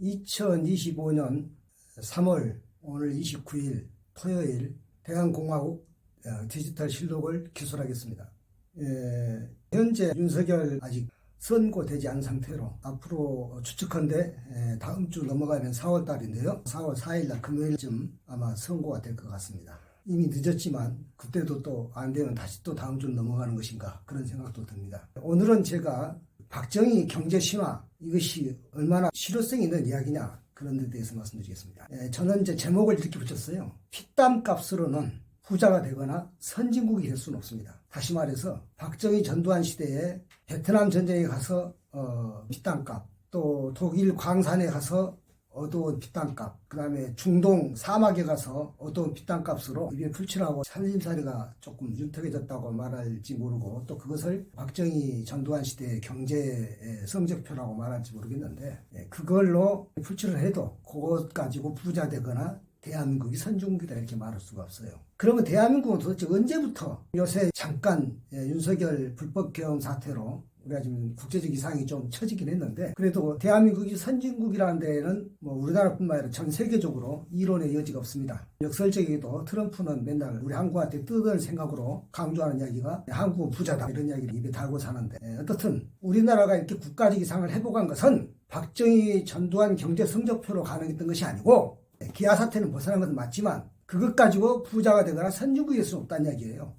2025년 3월 오늘 29일 토요일 대한공화국 어, 디지털 실록을 기술하겠습니다. 예, 현재 윤석열 아직 선고되지 않은 상태로 앞으로 추측컨대 예, 다음 주 넘어가면 4월 달인데요. 4월 4일 날 금요일쯤 아마 선고가 될 것 같습니다. 이미 늦었지만 그때도 또 안 되면 다시 또 다음 주 넘어가는 것인가 그런 생각도 듭니다. 오늘은 제가 박정희 경제 신화 이것이 얼마나 실효성 있는 이야기냐 그런 데 대해서 말씀드리겠습니다. 예, 저는 이제 제목을 이렇게 붙였어요. 피땀 값으로는 부자가 되거나 선진국이 될 수는 없습니다. 다시 말해서 박정희 전두환 시대에 베트남 전쟁에 가서 어, 피땀값 또 독일 광산에 가서 어두운 피땀값 그 다음에 중동 사막에 가서 어두운 피땀값으로 입에 풀칠하고 살림살이가 조금 윤택해졌다고 말할지 모르고 또 그것을 박정희 전두환 시대의 경제 성적표라고 말할지 모르겠는데 예, 그걸로 풀칠을 해도 그것 가지고 부자 되거나 대한민국이 선진국이다 이렇게 말할 수가 없어요. 그러면 대한민국은 도대체 언제부터 요새 잠깐 예, 윤석열 불법 개헌 사태로 지금 국제적 이상이 좀 처지긴 했는데 그래도 대한민국이 선진국이라는 데에는 뭐 우리나라뿐만 아니라 전 세계적으로 이론의 여지가 없습니다. 역설적이게도 트럼프는 맨날 우리 한국한테 뜯을 생각으로 강조하는 이야기가 한국은 부자다 이런 이야기를 입에 달고 사는데 예, 어떻든 우리나라가 이렇게 국가적 이상을 회복한 것은 박정희 전두환 경제 성적표로 가능했던 것이 아니고 기아 사태는 벗어난 것은 맞지만 그것 가지고 부자가 되거나 선진국이 될 수는 없다는 이야기예요.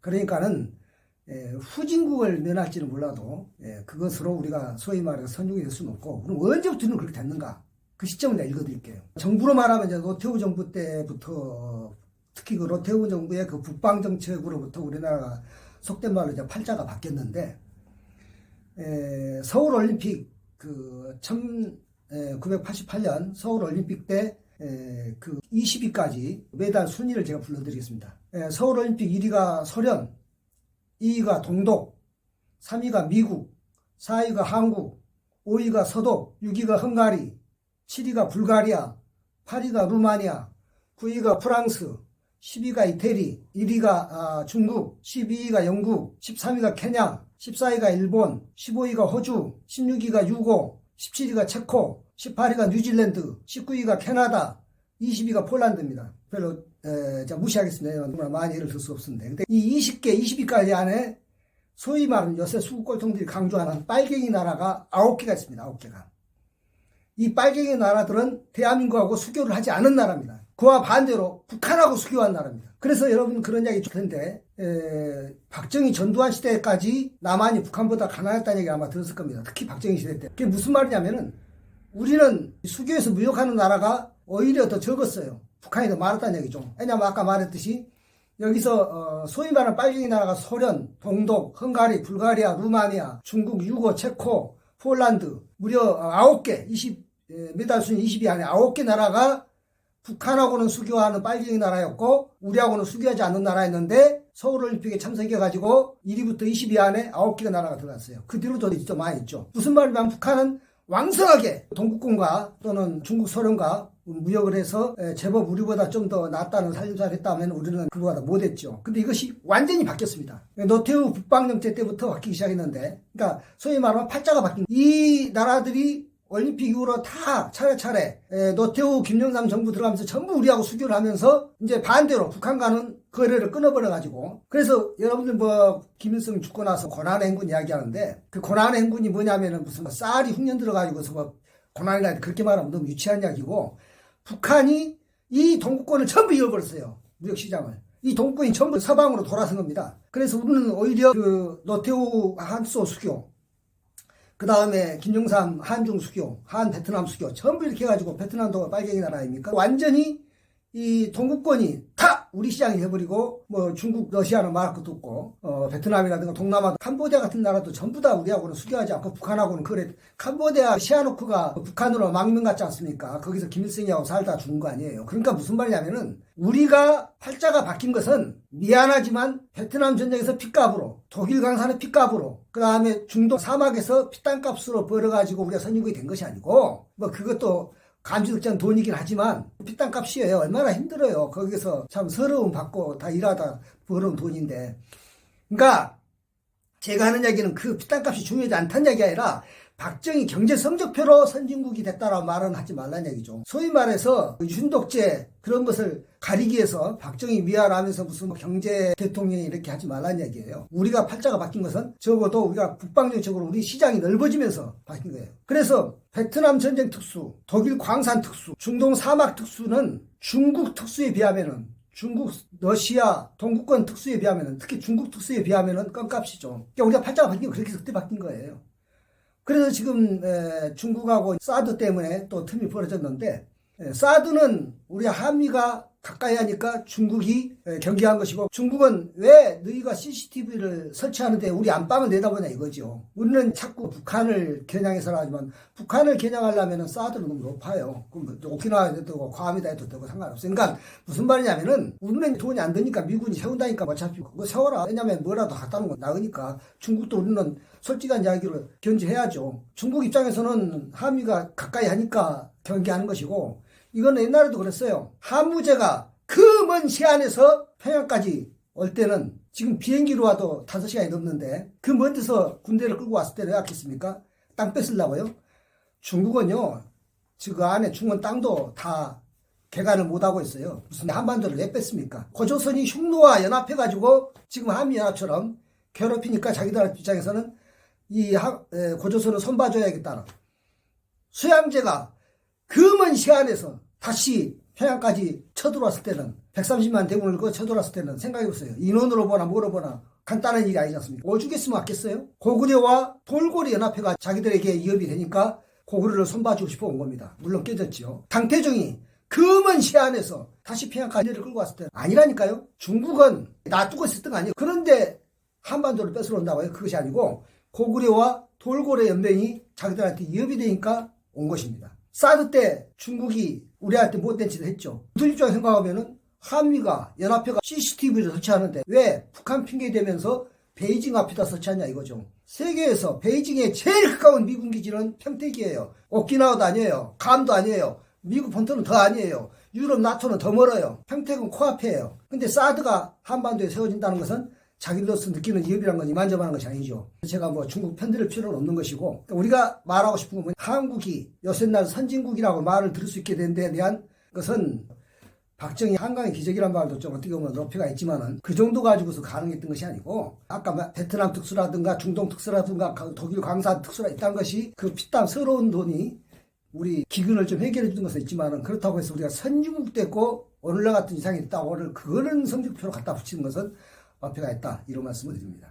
그러니까는 예, 후진국을 면할지는 몰라도 예, 그것으로 우리가 소위 말해서 선진국이 될 수는 없고 그럼 언제부터는 그렇게 됐는가? 그 시점을 내가 읽어드릴게요. 정부로 말하면 이제 노태우 정부 때부터 특히 그 노태우 정부의 그 북방 정책으로부터 우리나라가 속된 말로 이제 팔자가 바뀌었는데 에, 서울 올림픽 그 1988년 서울 올림픽 때그 20위까지 매달 순위를 제가 불러드리겠습니다. 에, 서울 올림픽 1위가 소련, 2위가 동독, 3위가 미국, 4위가 한국, 5위가 서독, 6위가 헝가리, 7위가 불가리아, 8위가 루마니아, 9위가 프랑스, 10위가 이태리, 1위가 아, 중국, 12위가 영국, 13위가 케냐, 14위가 일본, 15위가 호주, 16위가 유고, 17위가 체코, 18위가 뉴질랜드, 19위가 캐나다, 20위가 폴란드입니다. 별로 에, 자 무시하겠습니다. 많이 예를 들 수 없습니다. 근데 이 20개, 20위까지 안에 소위 말하는 요새 수국 꼴통들이 강조하는 빨갱이 나라가 9개가 있습니다. 9개가. 이 빨갱이 나라들은 대한민국하고 수교를 하지 않은 나라입니다. 그와 반대로 북한하고 수교한 나라입니다. 그래서 여러분 그런 이야기 좋던데 에, 박정희 전두환 시대까지 남한이 북한보다 가난했다는 얘기 아마 들었을 겁니다. 특히 박정희 시대 때. 그게 무슨 말이냐면은 우리는 수교에서 무역하는 나라가 오히려 더 적었어요. 북한이 더 많았다는 얘기죠. 왜냐면 아까 말했듯이 여기서 어, 소위 말하는 빨갱이 나라가 소련, 동독, 헝가리, 불가리아, 루마니아, 중국, 유고, 체코, 폴란드 무려 9개, 20, 메달 순위 20위 안에 9개 나라가 북한하고는 수교하는 빨갱이 나라였고 우리하고는 수교하지 않는 나라였는데 서울올림픽에 참석해가지고 1위부터 20위 안에 9개가 나라가 들어갔어요. 그 뒤로도 좀 많이 있죠. 무슨 말이냐면 북한은 왕성하게 동국군과 또는 중국 소련과 무역을 해서 제법 우리보다 좀 더 낫다는 살림살이 했다면 우리는 그거보다 못했죠. 근데 이것이 완전히 바뀌었습니다. 노태우 북방정책 때부터 바뀌기 시작했는데, 그러니까 소위 말하면 팔자가 바뀐 이 나라들이 올림픽 이후로 다 차례차례 노태우 김영삼 정부 들어가면서 전부 우리하고 수교를 하면서 이제 반대로 북한과는 거래를 끊어버려 가지고 그래서 여러분들 뭐 김일성 죽고 나서 고난의 행군 이야기하는데 그 고난의 행군이 뭐냐면은 무슨 뭐 쌀이 흉년 들어가지고서 뭐 고난이라 그렇게 말하면 너무 유치한 이야기고 북한이 이 동구권을 전부 잃어버렸어요. 무역시장을. 이 동구권이 전부 서방으로 돌아선 겁니다. 그래서 우리는 오히려 그 노태우 한소 수교 그 다음에 김영삼 한중 수교, 한 베트남 수교 전부 이렇게 해가지고 베트남도 빨갱이 나라 아닙니까? 완전히 이 동구권이 다 우리 시장이 해버리고 뭐 중국, 러시아는 말할 것도 없고 어, 베트남이라든가 동남아, 캄보디아 같은 나라도 전부 다 우리하고는 수교하지 않고 북한하고는 그래 캄보디아 시아노크가 북한으로 망명 같지 않습니까? 거기서 김일성이하고 살다 죽은 거 아니에요. 그러니까 무슨 말이냐면은 우리가 팔자가 바뀐 것은 미안하지만 베트남 전쟁에서 핏값으로 독일 강산의 핏값으로 그 다음에 중동 사막에서 피땀값으로 벌어가지고 우리가 선진국이 된 것이 아니고 뭐 그것도 감지득장 돈이긴 하지만 피땀값이에요. 얼마나 힘들어요. 거기서 참 서러움 받고 다 일하다 벌어온 돈인데. 그러니까 제가 하는 얘기는 그 피땀값이 중요하지 않다는 얘기가 아니라 박정희 경제 성적표로 선진국이 됐다라고 말은 하지 말라는 얘기죠. 소위 말해서 그 윤독재 그런 것을 가리기 위해서 박정희 미화하면서 무슨 뭐 경제 대통령이 이렇게 하지 말라는 얘기예요. 우리가 팔자가 바뀐 것은 적어도 우리가 국방정책으로 우리 시장이 넓어지면서 바뀐 거예요. 그래서 베트남 전쟁 특수, 독일 광산 특수, 중동 사막 특수는 중국 특수에 비하면은 중국, 러시아, 동구권 특수에 비하면은 특히 중국 특수에 비하면은 껌값이죠. 그러니까 우리가 팔자가 바뀐 거 그렇게 그때 바뀐 거예요. 그래서 지금 에, 중국하고 사드 때문에 또 틈이 벌어졌는데 에, 사드는 우리 한미가 가까이 하니까 중국이 에, 경계한 것이고 중국은 왜 너희가 CCTV를 설치하는데 우리 안방을 내다보냐 이거죠. 우리는 자꾸 북한을 겨냥해서 하지만 북한을 겨냥하려면 사드는 너무 높아요. 그럼 뭐 오키나와에도 되고 괌에다 해도 되고 상관없어요. 그러니까 무슨 말이냐면은 우리는 돈이 안 드니까 미군이 세운다니까 어차피 그거 세워라. 왜냐면 뭐라도 놓은 건 나으니까 중국도 우리는 솔직한 이야기를 견지해야죠. 중국 입장에서는 한미가 가까이 하니까 경계하는 것이고 이건 옛날에도 그랬어요. 한무제가 그 먼 시안에서 평양까지 올 때는 지금 비행기로 와도 5시간이 넘는데 그 먼 데서 군대를 끌고 왔을 때는 왜 아꼈습니까? 땅 뺏으려고요? 중국은요. 그 안에 중원 땅도 다 개간을 못하고 있어요. 무슨 한반도를 왜 뺐습니까? 고조선이 흉노와 연합해가지고 지금 한미연합처럼 괴롭히니까 자기들 입장에서는 이 고조선을 손봐줘야겠다는 수양제가 금은 시간에서 다시 평양까지 쳐들어왔을 때는 130만 대군을 그 쳐들어왔을 때는 생각해보세요. 인원으로 보나 뭐로 보나 간단한 일이 아니지 않습니까? 오죽했으면 왔겠어요? 고구려와 돌고래 연합회가 자기들에게 이협이 되니까 고구려를 손봐주고 싶어 온 겁니다. 물론 깨졌죠. 강태종이 금은 시안에서 다시 평양까지 끌고 왔을 때는 아니라니까요. 중국은 놔두고 있었던 거 아니에요. 그런데 한반도를 뺏으러 온다고요? 그것이 아니고 고구려와 돌고래 연맹이 자기들한테 이협이 되니까 온 것입니다. 사드 때 중국이 우리한테 못된 짓을 했죠. 우리 입장에 생각하면은 한미가 연합회가 CCTV를 설치하는데 왜 북한 핑계 대면서 베이징 앞에다 설치하냐 이거죠. 세계에서 베이징에 제일 가까운 미군 기지는 평택이에요. 오키나와도 아니에요. 감도 아니에요. 미국 본토는 더 아니에요. 유럽 나토는 더 멀어요. 평택은 코앞이에요. 근데 사드가 한반도에 세워진다는 것은 자기들로서 느끼는 위협이란 건 이만저만한 것이 아니죠. 제가 뭐 중국 편들을 필요는 없는 것이고 우리가 말하고 싶은 건. 한국이 요새 날 선진국이라고 말을 들을 수 있게 된 데에 대한 것은 박정희 한강의 기적이란 말도 좀 어떻게 보면 높이가 있지만은 그 정도 가지고서 가능했던 것이 아니고 아까 뭐 베트남 특수라든가 중동 특수라든가 독일 광산 특수라 있다는 것이 그 피땀 서러운 돈이 우리 기근을 좀 해결해 주는 것은 있지만은 그렇다고 해서 우리가 선진국 됐고 오늘날 같은 이상이 있다고 오늘 그거는 성적표로 갖다 붙이는 것은 어폐가 있다 이런 말씀을 드립니다.